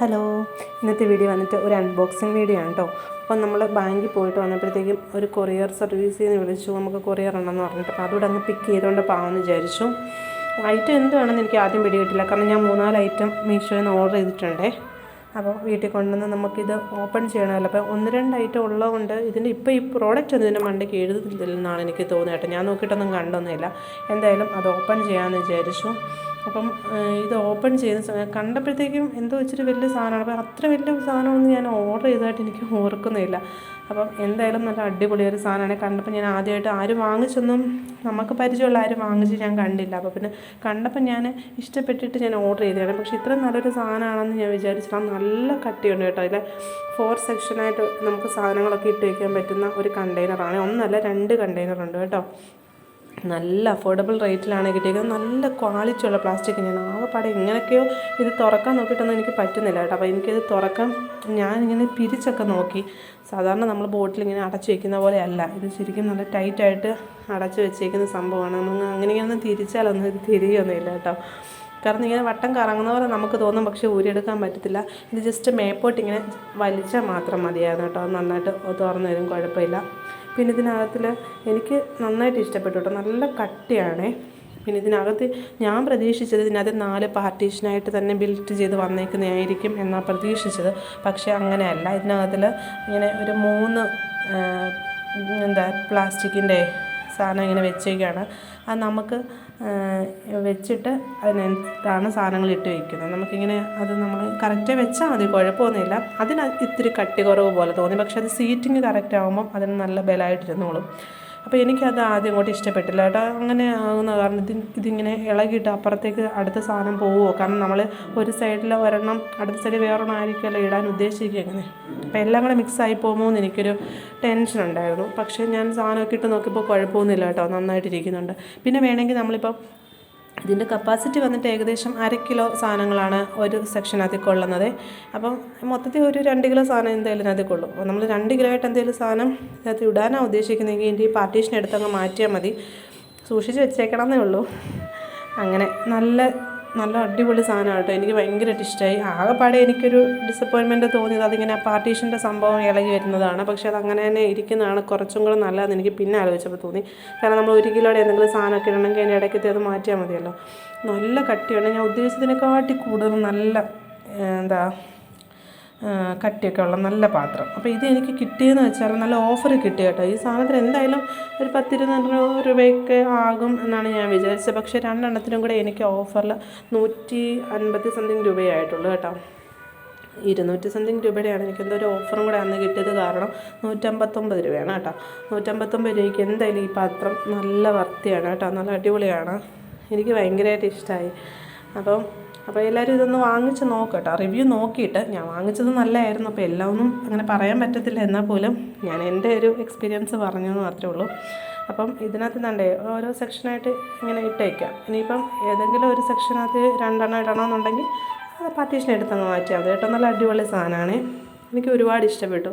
Hello. ഇന്നത്തെ video വന്നിട്ട് ഒരു അൺബോക്സിങ് വീഡിയോ ആണ് കേട്ടോ അപ്പം നമ്മൾ ബാങ്കിൽ പോയിട്ട് വന്നപ്പോഴത്തേക്കും ഒരു കൊറിയർ സർവീസിൽ നിന്ന് വിളിച്ചു. നമുക്ക് കൊറിയർ ഉണ്ടെന്ന് പറഞ്ഞിട്ട്. അപ്പോൾ അതുകൂടെ അങ്ങ് പിക്ക് ചെയ്തുകൊണ്ട് പാവെന്ന് വിചാരിച്ചു. ഐറ്റം എന്താണെന്ന് എനിക്ക് ആദ്യം പിടികിട്ടില്ല. കാരണം ഞാൻ മൂന്നാൽ ഐറ്റം മീഷോയിൽ നിന്ന് ഓർഡർ ചെയ്തിട്ടുണ്ടേ. അപ്പോൾ വീട്ടിൽ കൊണ്ടുവന്ന് നമുക്കിത് ഓപ്പൺ ചെയ്യണമല്ലോ. അപ്പോൾ ഒന്ന് രണ്ട് ഐറ്റം ഉള്ളതുകൊണ്ട് ഇതിന്റെ ഇപ്പോൾ ഈ പ്രോഡക്റ്റ് ഒന്നും ഇതിന്റെ മണ്ടയ്ക്ക് എഴുതുന്നില്ലെന്നാണ് എനിക്ക് തോന്നിയത് കേട്ടോ. ഞാൻ നോക്കിയിട്ടൊന്നും കണ്ടൊന്നുമില്ല. എന്തായാലും അത് ഓപ്പൺ ചെയ്യാമെന്ന് വിചാരിച്ചു. അപ്പം ഇത് ഓപ്പൺ ചെയ്ത കണ്ടപ്പോഴത്തേക്കും എന്തോ ഇച്ചിരി വലിയ സാധനമാണ്. അപ്പോൾ അത്ര വലിയ സാധനമൊന്നും ഞാൻ ഓർഡർ ചെയ്തതായിട്ട് എനിക്ക് ഓർക്കുന്നില്ല. അപ്പം എന്തായാലും നല്ല അടിപൊളി ഒരു സാധനമാണ്. കണ്ടപ്പോൾ ഞാൻ ആദ്യമായിട്ട് ആരും വാങ്ങിച്ചൊന്നും നമുക്ക് പരിചയമുള്ള ആരും വാങ്ങിച്ച് ഞാൻ കണ്ടില്ല. അപ്പോൾ പിന്നെ കണ്ടപ്പോൾ ഞാൻ ഇഷ്ടപ്പെട്ടിട്ട് ഞാൻ ഓർഡർ ചെയ്തതാണ്. പക്ഷേ ഇത്ര നല്ലൊരു സാധനമാണെന്ന് ഞാൻ വിചാരിച്ചില്ല. നല്ല കട്ടിയുണ്ട് കേട്ടോ. അതിൽ ഫോർ സെക്ഷനായിട്ട് നമുക്ക് സാധനങ്ങളൊക്കെ ഇട്ട് വയ്ക്കാൻ പറ്റുന്ന ഒരു കണ്ടെയ്നറാണ്. ഒന്നല്ല രണ്ട് കണ്ടെയ്നറുണ്ട് കേട്ടോ. നല്ല അഫോർഡബിൾ റേറ്റിലാണ് കിട്ടിയിരിക്കുന്നത്. നല്ല ക്വാളിറ്റി ഉള്ള പ്ലാസ്റ്റിക് ഞാൻ ആകെപ്പാടെ എങ്ങനെയൊക്കെയോ ഇത് തുറക്കാൻ നോക്കിയിട്ടൊന്നും എനിക്ക് പറ്റുന്നില്ല കേട്ടോ. അപ്പോൾ എനിക്കിത് തുറക്കാൻ ഞാനിങ്ങനെ പിരിച്ചൊക്കെ നോക്കി. സാധാരണ നമ്മൾ ബോട്ടിൽ ഇങ്ങനെ അടച്ചു വെക്കുന്ന പോലെയല്ല ഇത് ശരിക്കും നല്ല ടൈറ്റായിട്ട് അടച്ചു വെച്ചേക്കുന്ന സംഭവമാണ്. നമ്മൾ അങ്ങനെ ഇങ്ങനെ തിരിച്ചാലൊന്നും ഇത് തിരിയൊന്നുമില്ല കേട്ടോ. കാരണം ഇങ്ങനെ വട്ടം കറങ്ങുന്ന പോലെ നമുക്ക് തോന്നും പക്ഷേ ഊരിയെടുക്കാൻ പറ്റത്തില്ല. ഇത് ജസ്റ്റ് മേപ്പോട്ട് ഇങ്ങനെ വലിച്ചാൽ മാത്രം മതിയായിരുന്നു കേട്ടോ. നന്നായിട്ട് തുറന്നു വരും കുഴപ്പമില്ല. പിന്നെ ഇതിനകത്തിൽ എനിക്ക് നന്നായിട്ട് ഇഷ്ടപ്പെട്ടു കേട്ടോ. നല്ല കട്ടിയാണ്. പിന്നെ ഇതിനകത്ത് ഞാൻ പ്രതീക്ഷിച്ചത് ഇതിനകത്ത് നാല് പാർട്ടീഷനായിട്ട് തന്നെ ബിൽറ്റ് ചെയ്ത് വന്നേക്കുന്നതായിരിക്കും എന്നാണ് പ്രതീക്ഷിച്ചത്. പക്ഷേ അങ്ങനെയല്ല. ഇതിനകത്തിൽ ഇങ്ങനെ ഒരു മൂന്ന് എന്താ പ്ലാസ്റ്റിക്കിന്റെ സാധനം ഇങ്ങനെ വെച്ചേക്കാണ്. അത് നമുക്ക് വെച്ചിട്ട് അതിനകത്താണ് സാധനങ്ങൾ ഇട്ട് വയ്ക്കുന്നത് നമുക്കിങ്ങനെ അത് നമ്മൾ കറക്റ്റ് വെച്ചാൽ മതി കുഴപ്പമൊന്നുമില്ല. അതിന് ഇത്തിരി കട്ടി കുറവ് പോലെ തോന്നി. പക്ഷെ അത് സീറ്റിങ് കറക്റ്റ് ആകുമ്പം അതിന് നല്ല ബലമായിട്ടിരുന്നോളും അപ്പോൾ എനിക്കത് ആദ്യം അങ്ങോട്ട് ഇഷ്ടപ്പെട്ടില്ല കേട്ടോ. അങ്ങനെ ആകുന്ന കാരണം ഇത് ഇതിങ്ങനെ ഇളകിയിട്ട് അപ്പുറത്തേക്ക് അടുത്ത സാധനം പോവുമോ കാരണം നമ്മൾ ഒരു സൈഡിൽ ഒരെണ്ണം അടുത്ത സൈഡിൽ വേറൊരെണ്ണം ആയിരിക്കുമല്ലോ ഇടാൻ ഉദ്ദേശിക്കുക അങ്ങനെ അപ്പോൾ എല്ലാം കൂടെ മിക്സ് ആയി പോകുമോ എന്ന് എനിക്കൊരു ടെൻഷൻ ഉണ്ടായിരുന്നു. പക്ഷേ ഞാൻ സാധനമൊക്കെ ഇട്ട് നോക്കിയപ്പോൾ കുഴപ്പമൊന്നുമില്ല കേട്ടോ. നന്നായിട്ടിരിക്കുന്നുണ്ട്. പിന്നെ വേണമെങ്കിൽ നമ്മളിപ്പോൾ ഇതിന്റെ കപ്പാസിറ്റി വന്നിട്ട് ഏകദേശം അര കിലോ സാധനങ്ങളാണ് ഒരു സെക്ഷനകത്ത് കൊള്ളുന്നത്. അപ്പം മൊത്തത്തിൽ ഒരു രണ്ട് കിലോ സാധനം എന്തായാലും അതിൽ കൊള്ളും അപ്പോൾ നമ്മൾ രണ്ട് കിലോ ആയിട്ട് എന്തെങ്കിലും സാധനം ഇതിനകത്ത് ഇടാനാണ് ഉദ്ദേശിക്കുന്നതെങ്കിൽ ഇതിന്റെ ഈ പാർട്ടീഷൻ എടുത്തങ്ങ് മാറ്റിയാൽ മതി. സൂക്ഷിച്ച് വെച്ചേക്കണമെന്നേ ഉള്ളൂ. അങ്ങനെ നല്ല നല്ല അടിപൊളി സാധനമാണ് കേട്ടോ. എനിക്ക് ഭയങ്കരമായിട്ട് ഇഷ്ടമായി. ആകെപ്പാടെ എനിക്കൊരു ഡിസപ്പോയിൻമെന്റ് തോന്നിയത് അതിങ്ങനെ പാർട്ടീഷന്റെ സംഭവം ഇളകി വരുന്നതാണ്. പക്ഷേ അത് അങ്ങനെ തന്നെ ഇരിക്കുന്നതാണ്. കുറച്ചും കൂടെ നല്ലതെന്ന് എനിക്ക് പിന്നെ ആലോചിച്ചപ്പോൾ തോന്നി. കാരണം നമ്മൾ ഒരു കിലോയുടെ എന്തെങ്കിലും സാധനമൊക്കെ ഇടണമെങ്കിൽ അതിന്റെ ഇടയ്ക്കത്തെ അത് മാറ്റിയാൽ മതിയല്ലോ. നല്ല കട്ടിയാണ്. ഞാൻ ഉദ്ദേശിച്ചതിനെക്കാട്ടി കൂടുതൽ നല്ല എന്താ ആ, കട്ടിയൊക്കെ ഉള്ള നല്ല പാത്രം. അപ്പോൾ ഇത് എനിക്ക് കിട്ടിയെന്ന് വെച്ചാൽ നല്ല ഓഫർ കിട്ടി കേട്ടോ. ഈ സാധനത്തിന് എന്തായാലും ഒരു പത്തിരുന്നൂറ് രൂപയൊക്കെ ആകും എന്നാണ് ഞാൻ വിചാരിച്ചത്. പക്ഷേ രണ്ടെണ്ണത്തിനും കൂടെ എനിക്ക് ഓഫറിൽ നൂറ്റി അൻപത്തി സംതിങ് രൂപയായിട്ടുള്ളൂ കേട്ടോ. ഇരുന്നൂറ്റി സംതിങ് രൂപയുടെയാണ് എനിക്ക് എന്തോ ഒരു ഓഫറും കൂടെ അന്ന് കിട്ടിയത് കാരണം നൂറ്റമ്പത്തൊമ്പത് രൂപയാണ് കേട്ടോ. നൂറ്റമ്പത്തൊമ്പത് രൂപയ്ക്ക് എന്തായാലും ഈ പാത്രം നല്ല വർത്തിയാണ് കേട്ടോ. നല്ല അടിപൊളിയാണ്. എനിക്ക് ഭയങ്കരമായിട്ട് ഇഷ്ടമായി അപ്പം അപ്പോൾ എല്ലാവരും ഇതൊന്ന് വാങ്ങിച്ച് നോക്കട്ടോ. റിവ്യൂ നോക്കിയിട്ട് ഞാൻ വാങ്ങിച്ചത് നല്ലതായിരുന്നു അപ്പോൾ എല്ലാം ഒന്നും അങ്ങനെ പറയാൻ പറ്റത്തില്ല എന്നാൽ പോലും ഞാൻ എന്റെ ഒരു എക്സ്പീരിയൻസ് പറഞ്ഞു എന്ന് മാത്രമേ ഉള്ളൂ. അപ്പം ഇതിനകത്ത് തണ്ടേ ഓരോ സെക്ഷനായിട്ട് ഇങ്ങനെ ഇട്ടേക്കാം. ഇനിയിപ്പം ഏതെങ്കിലും ഒരു സെക്ഷനകത്ത് രണ്ടെണ്ണം ഇടണമെന്നുണ്ടെങ്കിൽ അത് പാർട്ടീഷൻ എടുത്തങ്ങ് മാറ്റിയാൽ മതി കേട്ടോ നല്ല അടിപൊളി സാധനമാണ്. എനിക്ക് ഒരുപാട് ഇഷ്ടപ്പെട്ടു.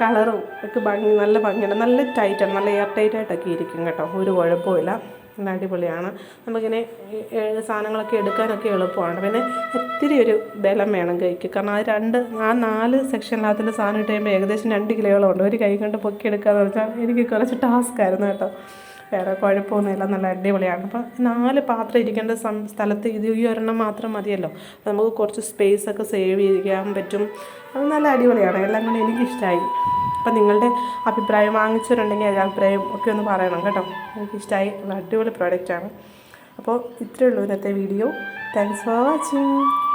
കളറും ഒക്കെ ഭംഗി നല്ല ഭംഗിയുണ്ട്. നല്ല ടൈറ്റാണ് നല്ല എയർ ടൈറ്റായിട്ടൊക്കെ ഇരിക്കും കേട്ടോ. ഒരു കുഴപ്പമില്ല നല്ല അടിപൊളിയാണ്. നമുക്കിങ്ങനെ സാധനങ്ങളൊക്കെ എടുക്കാനൊക്കെ എളുപ്പമാണ്. പിന്നെ ഒത്തിരി ഒരു ബലം വേണം കൈക്ക്. കാരണം ആ രണ്ട് ആ നാല് സെക്ഷനിനകത്തിൽ സാധനം ഇട്ട് കഴിയുമ്പോൾ ഏകദേശം രണ്ട് കിലോയോളം ഉണ്ട്. ഒരു കൈ കൊണ്ട് പൊക്കി എടുക്കുക എന്ന് വെച്ചാൽ എനിക്ക് കുറച്ച് ടാസ്ക് ആയിരുന്നു കേട്ടോ. വേറെ കുഴപ്പമൊന്നുമില്ല. നല്ല അടിപൊളിയാണ്. അപ്പോൾ നാല് പാത്രം ഇരിക്കേണ്ട സം സ്ഥലത്ത് ഇത് ഈ ഒരെണ്ണം മാത്രം മതിയല്ലോ. അപ്പോൾ നമുക്ക് കുറച്ച് സ്പേസ് ഒക്കെ സേവ് ചെയ്യാൻ പറ്റും. അത് നല്ല അടിപൊളിയാണ്. എല്ലാം കൂടി എനിക്കിഷ്ടമായി അപ്പം നിങ്ങളുടെ അഭിപ്രായം വാങ്ങിച്ചവരുണ്ടെങ്കിൽ അതിന്റെ അഭിപ്രായം ഒക്കെ ഒന്ന് പറയണം കേട്ടോ. എനിക്കിഷ്ടമായി അടിപൊളി പ്രോഡക്റ്റാണ് അപ്പോൾ ഇത്രയേ ഉള്ളൂ ഇന്നത്തെ വീഡിയോ താങ്ക്സ് ഫോർ വാച്ചിങ്